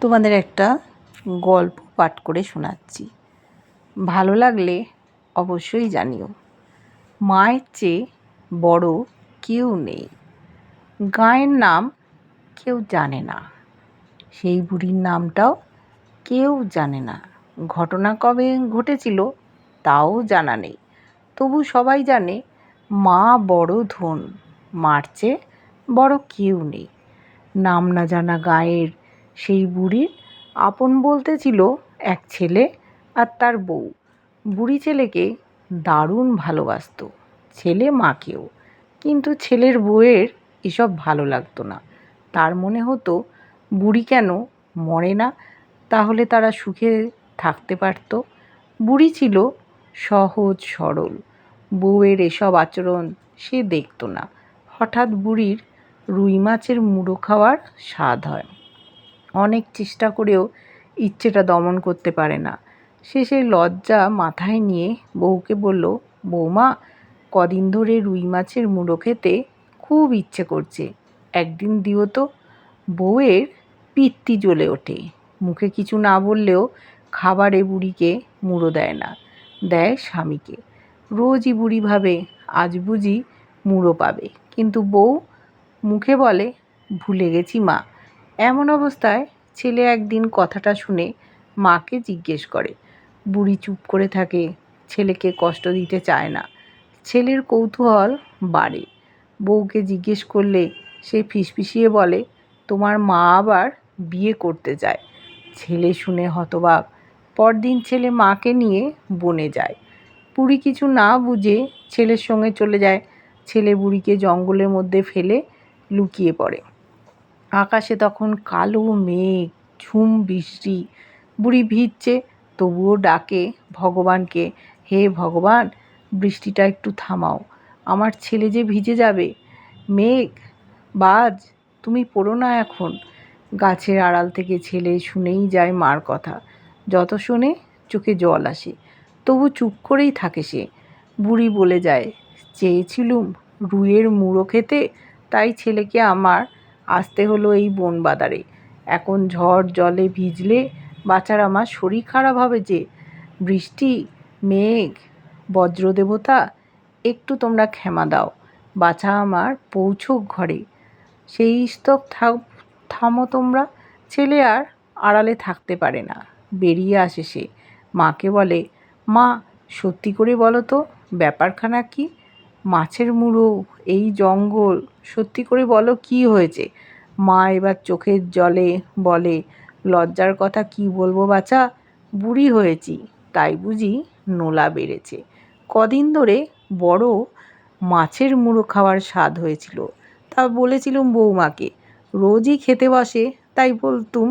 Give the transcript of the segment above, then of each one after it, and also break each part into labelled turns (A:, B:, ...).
A: তোমাদের একটা গল্প পাঠ করে শোনাচ্ছি। ভালো লাগলে অবশ্যই জানিও। মায়ের চেয়ে বড় কেউ নেই। গায়ের নাম কেউ জানে না। সেই বুড়ির নামটাও কেউ জানে না। ঘটনা কবে ঘটেছিল তাও জানা নেই। তবু সবাই জানে মা বড় ধন, মার চেয়ে বড় কেউ নেই। নাম না জানা গায়ের সেই বুড়ির আপন বলতে ছিল এক ছেলে আর তার বউ। বুড়ি ছেলেকে দারুণ ভালোবাসতো, ছেলে মাকেও। কিন্তু ছেলের বউয়ের এসব ভালো লাগতো না। তার মনে হতো, বুড়ি কেন মরে না, তাহলে তারা সুখে থাকতে পারত। বুড়ি ছিল সহজ সরল, বউয়ের এসব আচরণ সে দেখতো না। হঠাৎ বুড়ির রুই মাছের মুড়ো খাওয়ার স্বাদ হয়। অনেক চেষ্টা করেও ইচ্ছেটা দমন করতে পারে না। সে সেই লজ্জা মাথায় নিয়ে বউকে বলল বৌমা কদিন ধরে রুই মাছের মুড়ো খেতে খুব ইচ্ছে করছে। একদিন দিও তো। বউয়ের পিত্তি জ্বলে ওঠে। মুখে কিছু না বললেও খাবারে বুড়িকে মুড়ো দেয় না, দেয় স্বামীকে। রোজই বুড়ি ভাবে, আজ বুঝি মুড়ো পাবে। কিন্তু বউ মুখে বলে, ভুলে গেছি মা এমন অবস্থায় ছেলে একদিন কথাটা শুনে মাকে জিজ্ঞেস করে, বুড়ি চুপ করে থাকে, ছেলেকে কষ্ট দিতে চায় না। ছেলের কৌতূহল বাড়ে। বউকে জিজ্ঞেস করলে সে ফিসফিসিয়ে বলে, তোমার মা আবার বিয়ে করতে চায় ছেলে শুনে হতবাক। পরদিন ছেলে মাকে নিয়ে বনে যায়। বুড়ি কিছু না বুঝে ছেলের সঙ্গে চলে যায়। ছেলে বুড়িকে জঙ্গলের মধ্যে ফেলে লুকিয়ে পড়ে। আকাশে তখন কালো মেঘ, ঝুম বৃষ্টি। বুড়ি ভিজছে, তবুও ডাকে ভগবানকে, হে ভগবান, বৃষ্টিটা একটু থামাও। আমার ছেলে যে ভিজে যাবে। মেঘ, বাজ, তুমি পড়ো না এখন গাছের আড়াল থেকে ছেলে শুনেই যায় মার কথা। যত শোনে চোখে জল আসে। তবু চুপ করেই থাকে সে। বুড়ি বলে যায়, চেয়েছিলুম রুইয়ের মুড়ো খেতে, তাই ছেলেকে আমার আসতে হলো এই বন বাদারে। এখন ঝড় জলে ভিজলে বাচ্চার আমার শরীর খারাপ হবে যে। বৃষ্টি, মেঘ, বজ্রদেবতা, একটু তোমরা ক্ষমা দাও। বাছা আমার, পৌঁছোক ঘরে। সেই স্তব থামো তোমরা। ছেলে আর আড়ালে থাকতে পারে না। বেরিয়ে আসে সে। মাকে বলে, মা, সত্যি করে বলো তো, ব্যাপারখানা কি? মাছের মুড়ো এই জঙ্গল? সত্যি করে বলো, কি হয়েছে? মা এবার চোখের জলে বলে, লজ্জার কথা কি বলব বাছা? বুড়ি হয়েছি, তাই বুঝি নোলা বেড়েছে। কদিন ধরে বড় মাছের মুড়ো খাওয়ার স্বাদ হয়েছিল। তা বলেছিলুম বৌমাকে, রোজই খেতে বসে, তাই বলতুম,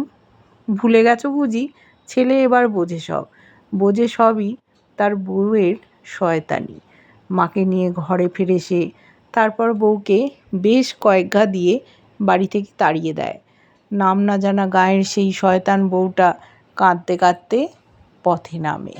A: ভুলে গেছো বুঝি? ছেলে এবার বোঝে সব। বোঝে সবই তার বউয়ের শয়তানি। মাকে নিয়ে ঘরে ফিরে সে তারপর বউকে বেশ কয়েক ঘা দিয়ে বাড়ি থেকে তাড়িয়ে দেয়। নাম না জানা গায়ের সেই শয়তান বউটা কাঁদতে কাঁদতে পথে নামে।